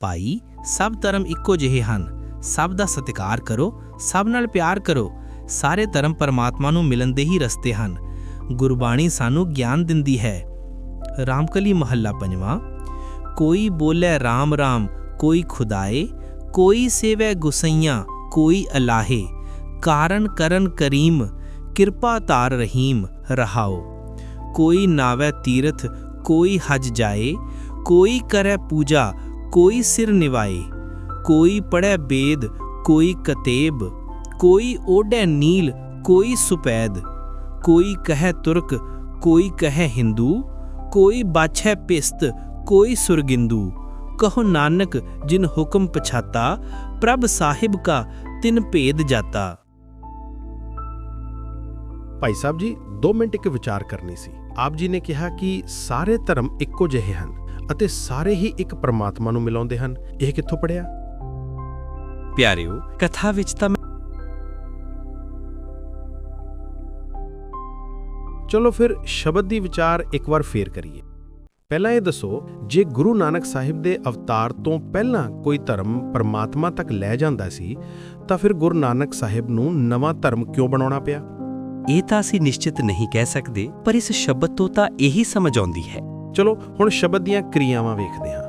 ਭਾਈ, ਸਭ ਧਰਮ ਇੱਕੋ ਜਿਹੇ ਹਨ। ਸਭ ਦਾ ਸਤਿਕਾਰ ਕਰੋ, ਸਭ ਨਾਲ ਪਿਆਰ ਕਰੋ। ਸਾਰੇ ਧਰਮ ਪਰਮਾਤਮਾ ਨੂੰ ਮਿਲਣ ਦੇ ਹੀ ਰਸਤੇ ਹਨ। ਗੁਰਬਾਣੀ ਸਾਨੂੰ ਗਿਆਨ ਦਿੰਦੀ ਹੈ। ਰਾਮਕਲੀ ਮਹੱਲਾ ਪੰਜਵਾਂ। ਕੋਈ ਬੋਲੇ RAM RAM ਕੋਈ ਖੁਦਾਏ, ਕੋਈ ਸੇਵੈ ਗੁਸਈਆਂ, ਕੋਈ ਅਲਾਹੇ। ਕਾਰਨ ਕਰਨ ਕਰੀਮ, ਕਿਰਪਾ ਤਾਰ ਰਹੀਮ, ਰਹਾਓ। ਕੋਈ ਨਾਵੇ ਤੀਰਥ, ਕੋਈ ਹਜ ਜਾਏ, ਕੋਈ ਕਰੇ ਪੂਜਾ ਕੋਈ ਸਿਰ ਨਿਵਾਏ, ਕੋਈ ਪੜੈ ਬੇਦ, ਕੋਈ ਕਤੇਬ, ਕੋਈ ਓਢੇ ਨੀਲ, ਕੋਈ ਸੁਪੈਦ, ਕੋਈ ਕਹੇ ਤੁਰਕ, ਕੋਈ ਕਹੇ ਹਿੰਦੂ, ਕੋਈ ਬਾਛੈ ਪਿਸਤ, ਕੋਈ ਸੁਰਗਿੰਦੂ, ਕਹੋ ਨਾਨਕ ਜਿਨ ਹੁਕਮ ਪਛਾਤਾ, ਪ੍ਰਭ ਸਾਹਿਬ ਕਾ ਤਿਨ ਭੇਦ ਜਾਤਾ। ਭਾਈ ਸਾਹਿਬ ਜੀ 2 ਮਿੰਟ ਇੱਕ ਵਿਚਾਰ ਕਰਨੀ ਸੀ। ਆਪ ਜੀ ਨੇ ਕਿਹਾ ਕਿ ਸਾਰੇ ਧਰਮ ਇੱਕੋ ਜਿਹੇ ਹਨ। ਅਤੇ ਸਾਰੇ ਹੀ ਇੱਕ ਪਰਮਾਤਮਾ ਨੂੰ ਮਿਲਾਉਂਦੇ ਹਨ। ਇਹ ਕਿੱਥੋਂ ਪੜਿਆ ਪਿਆਰਿਓ ਕਥਾ ਵਿੱਚ ਤਾਂ ਚਲੋ ਫਿਰ ਸ਼ਬਦ ਦੀ ਵਿਚਾਰ ਇੱਕ ਵਾਰ ਫੇਰ ਕਰੀਏ। ਪਹਿਲਾਂ ਇਹ ਦੱਸੋ ਜੇ ਗੁਰੂ ਨਾਨਕ ਸਾਹਿਬ ਦੇ ਅਵਤਾਰ ਤੋਂ ਪਹਿਲਾਂ ਕੋਈ ਧਰਮ ਪਰਮਾਤਮਾ ਤੱਕ ਲੈ ਜਾਂਦਾ ਸੀ ਤਾਂ ਫਿਰ ਗੁਰੂ ਨਾਨਕ ਸਾਹਿਬ ਨੂੰ ਨਵਾਂ ਧਰਮ ਕਿਉਂ ਬਣਾਉਣਾ ਪਿਆ? ਇਹ ਤਾਂ ਅਸੀਂ ਨਿਸ਼ਚਿਤ ਨਹੀਂ ਕਹਿ ਸਕਦੇ ਪਰ ਇਸ ਸ਼ਬਦ ਤੋਂ ਤਾਂ ਇਹੀ ਸਮਝ ਆਉਂਦੀ ਹੈ। ਚਲੋ ਹੁਣ ਸ਼ਬਦ ਦੀਆਂ ਕਿਰਿਆਵਾਂ ਵੇਖਦੇ ਹਾਂ।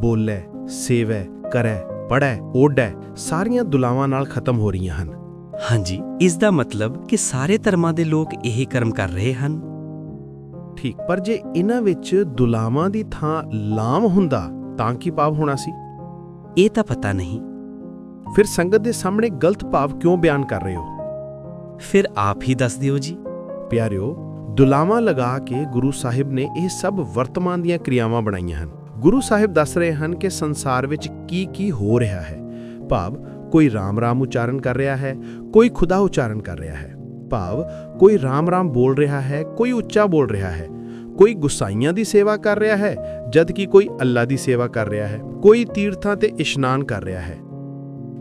ਬੋਲੇ ਸੇਵੈ ਕਰੈ ਪੜੈ ਓਡੈ ਸਾਰੀਆਂ ਦੁਲਾਵਾਂ ਨਾਲ ਖਤਮ ਹੋ ਰਹੀਆਂ ਹਨ। ਹਾਂਜੀ ਇਸ ਦਾ ਮਤਲਬ ਕਿ ਸਾਰੇ ਧਰਮਾਂ ਦੇ ਲੋਕ ਇਹ ਕਰਮ ਕਰ ਰਹੇ ਹਨ? ਠੀਕ ਪਰ ਜੇ ਇਹਨਾਂ ਵਿੱਚ ਦੁਲਾਵਾਂ ਦੀ ਥਾਂ ਲਾਮ ਹੁੰਦਾ ਤਾਂ ਕੀ ਭਾਵ ਹੋਣਾ ਸੀ? ਇਹ ਤਾਂ ਪਤਾ ਨਹੀਂ। ਫਿਰ ਸੰਗਤ ਦੇ ਸਾਹਮਣੇ ਗਲਤ ਭਾਵ ਕਿਉਂ ਬਿਆਨ ਕਰ ਰਹੇ ਹੋ? ਫਿਰ ਆਪ ਹੀ ਦੱਸ ਦਿਓ ਜੀ। ਪਿਆਰਿਓ ਦੁਲਾਵਾਂ ਲਗਾ ਕੇ ਗੁਰੂ ਸਾਹਿਬ ਨੇ ਇਹ ਸਭ ਵਰਤਮਾਨ ਦੀਆਂ ਕਿਰਿਆਵਾਂ ਬਣਾਈਆਂ ਹਨ। ਗੁਰੂ ਸਾਹਿਬ ਦੱਸ ਰਹੇ ਹਨ ਕਿ ਸੰਸਾਰ ਵਿੱਚ ਕੀ ਕੀ ਹੋ ਰਿਹਾ ਹੈ। ਭਾਵ, ਕੋਈ ਰਾਮ ਰਾਮ ਉਚਾਰਨ ਕਰ ਰਿਹਾ ਹੈ, ਕੋਈ ਖੁਦਾ ਉਚਾਰਨ ਕਰ ਰਿਹਾ ਹੈ। ਭਾਵ, ਕੋਈ ਰਾਮ ਰਾਮ ਬੋਲ ਰਿਹਾ ਹੈ, ਕੋਈ ਉੱਚਾ ਬੋਲ ਰਿਹਾ ਹੈ। ਕੋਈ ਗੁਸਾਈਆਂ ਦੀ ਸੇਵਾ ਕਰ ਰਿਹਾ ਹੈ ਜਦ ਕਿ ਕੋਈ ਅੱਲਾ ਦੀ ਸੇਵਾ ਕਰ ਰਿਹਾ ਹੈ। ਕੋਈ ਤੀਰਥਾਂ ਤੇ ਇਸ਼ਨਾਨ ਕਰ ਰਿਹਾ ਹੈ।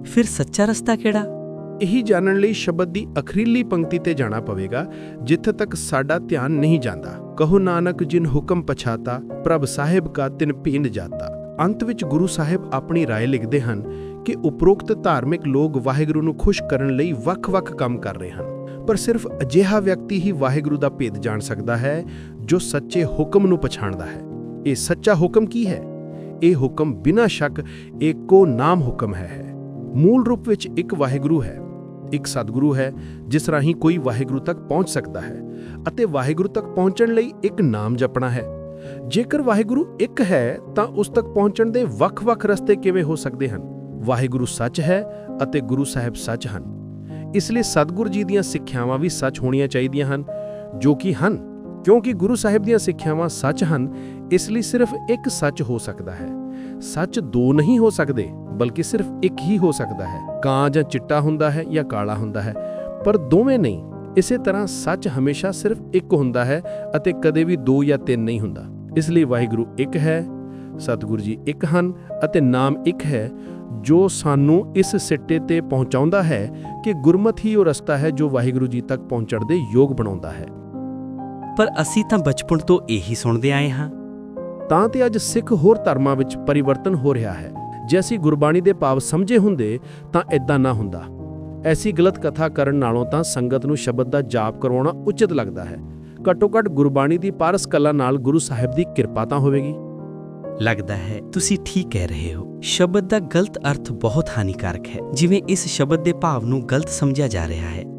ਫਿਰ ਸੱਚਾ ਰਸਤਾ ਕਿਹੜਾ? ਇਹੀ ਜਾਣਨ ਲਈ ਸ਼ਬਦ ਦੀ ਅਖਰੀਲੀ ਪੰਕਤੀ ਤੇ ਜਾਣਾ ਪਵੇਗਾ ਜਿੱਥੇ ਤੱਕ ਸਾਡਾ ਧਿਆਨ ਨਹੀਂ ਜਾਂਦਾ ਕਹੋ ਨਾਨਕ ਜਿਨ ਹੁਕਮ ਪਛਾਤਾ ਪ੍ਰਭ ਸਾਹਿਬ ਕਾ ਤਿਨ ਭੀਂਦ ਜਾਤਾ ਅੰਤ ਵਿੱਚ ਗੁਰੂ ਸਾਹਿਬ ਆਪਣੀ رائے ਲਿਖਦੇ ਹਨ ਕਿ ਉਪਰੋਕਤ ਧਾਰਮਿਕ ਲੋਕ ਵਾਹਿਗੁਰੂ ਨੂੰ ਖੁਸ਼ ਕਰਨ ਲਈ ਵੱਖ-ਵੱਖ ਕੰਮ ਕਰ ਰਹੇ ਹਨ ਪਰ ਸਿਰਫ ਅਜਿਹਾ ਵਿਅਕਤੀ ਹੀ ਵਾਹਿਗੁਰੂ ਦਾ ਭੇਦ ਜਾਣ ਸਕਦਾ ਹੈ ਜੋ ਸੱਚੇ ਹੁਕਮ ਨੂੰ ਪਛਾਣਦਾ ਹੈ ਇਹ ਸੱਚਾ ਹੁਕਮ ਕੀ ਹੈ ਇਹ ਹੁਕਮ ਬਿਨਾਂ ਸ਼ੱਕ ਇੱਕੋ ਨਾਮ ਹੁਕਮ ਹੈ ਹੈ ਮੂਲ ਰੂਪ ਵਿੱਚ ਇੱਕ ਵਾਹਿਗੁਰੂ ਹੈ ਇੱਕ ਸਤਿਗੁਰੂ ਹੈ, ਜਿਸ ਰਾਹੀਂ ਕੋਈ ਵਾਹਿਗੁਰੂ ਤੱਕ ਪਹੁੰਚ ਸਕਦਾ ਹੈ ਅਤੇ ਵਾਹਿਗੁਰੂ ਤੱਕ ਪਹੁੰਚਣ ਲਈ ਇੱਕ ਨਾਮ ਜਪਣਾ ਹੈ। ਜੇਕਰ ਵਾਹਿਗੁਰੂ ਇੱਕ ਹੈ, ਤਾਂ ਉਸ ਤੱਕ ਪਹੁੰਚਣ ਦੇ ਵੱਖ-ਵੱਖ ਰਸਤੇ ਕਿਵੇਂ ਹੋ ਸਕਦੇ ਹਨ? ਵਾਹਿਗੁਰੂ ਸੱਚ ਹੈ ਅਤੇ ਗੁਰੂ ਸਾਹਿਬ ਸੱਚ ਹਨ। ਇਸ ਲਈ ਸਤਿਗੁਰੂ ਜੀ ਦੀਆਂ ਸਿੱਖਿਆਵਾਂ ਵੀ ਸੱਚ ਹੋਣੀਆਂ ਚਾਹੀਦੀਆਂ ਹਨ, ਜੋ ਕਿ ਹਨ, ਕਿਉਂਕਿ ਗੁਰੂ ਸਾਹਿਬ ਦੀਆਂ ਸਿੱਖਿਆਵਾਂ ਸੱਚ ਹਨ, ਇਸ ਲਈ ਸਿਰਫ ਇੱਕ ਸੱਚ ਹੋ ਸਕਦਾ ਹੈ। ਸੱਚ ਦੋ ਨਹੀਂ ਹੋ ਸਕਦੇ। ਬਲਕਿ ਸਿਰਫ ਇੱਕ ਹੀ ਹੋ ਸਕਦਾ ਹੈ ਕਾਂ ਜਾਂ ਚਿੱਟਾ ਹੁੰਦਾ ਹੈ ਜਾਂ ਕਾਲਾ ਹੁੰਦਾ ਹੈ। ਪਰ ਦੋਵੇਂ ਨਹੀਂ ਇਸੇ ਤਰ੍ਹਾਂ ਸੱਚ ਹਮੇਸ਼ਾ ਸਿਰਫ ਇੱਕ ਹੁੰਦਾ ਹੈ ਅਤੇ ਕਦੇ ਵੀ ਦੋ ਜਾਂ ਤਿੰਨ ਨਹੀਂ ਹੁੰਦਾ। ਇਸ ਲਈ ਵਾਹਿਗੁਰੂ ਇੱਕ ਹੈ ਸਤਿਗੁਰੂ ਜੀ ਇੱਕ ਹਨ ਅਤੇ ਨਾਮ ਇੱਕ ਹੈ ਜੋ ਸਾਨੂੰ ਇਸ ਸਿੱਟੇ ਤੇ ਪਹੁੰਚਾਉਂਦਾ ਹੈ ਕਿ ਗੁਰਮਤਿ ਹੀ ਉਹ ਰਸਤਾ ਹੈ ਜੋ ਵਾਹਿਗੁਰੂ ਜੀ ਤੱਕ ਪਹੁੰਚਣ ਦੇ ਯੋਗ ਬਣਾਉਂਦਾ ਹੈ। ਪਰ ਅਸੀਂ ਤਾਂ ਬਚਪਨ ਤੋਂ ਇਹੀ ਸੁਣਦੇ ਆਏ ਹਾਂ। ਤਾਂ ਤੇ ਅੱਜ ਸਿੱਖ ਹੋਰ ਧਰਮਾਂ ਵਿੱਚ ਪਰਿਵਰਤਨ ਹੋ ਰਿਹਾ ਹੈ। ਜੇ ਅਸੀਂ ਗੁਰਬਾਣੀ ਦੇ ਭਾਵ ਸਮਝੇ ਹੁੰਦੇ ਤਾਂ ਇਦਾਂ ਨਾ ਹੁੰਦਾ। ਐਸੀ ਗਲਤ ਕਥਾ ਕਰਨ ਨਾਲੋਂ ਤਾਂ ਸੰਗਤ ਨੂੰ ਸ਼ਬਦ ਦਾ ਜਾਪ ਕਰਵਾਉਣਾ ਉਚਿਤ ਲੱਗਦਾ ਹੈ। ਘੱਟੋ ਘੱਟ ਗੁਰਬਾਣੀ ਦੀ ਪਾਰਸ ਕਲਾ ਨਾਲ ਗੁਰੂ ਸਾਹਿਬ ਦੀ ਕਿਰਪਾ ਤਾਂ ਹੋਵੇਗੀ। ਲੱਗਦਾ ਹੈ, ਤੁਸੀਂ ਠੀਕ ਕਹਿ ਰਹੇ ਹੋ। ਸ਼ਬਦ ਦਾ ਗਲਤ ਅਰਥ ਬਹੁਤ ਹਾਨੀਕਾਰਕ ਹੈ। ਜਿਵੇਂ ਇਸ ਸ਼ਬਦ ਦੇ ਭਾਵ ਨੂੰ ਗਲਤ ਸਮਝਿਆ ਜਾ ਰਿਹਾ ਹੈ।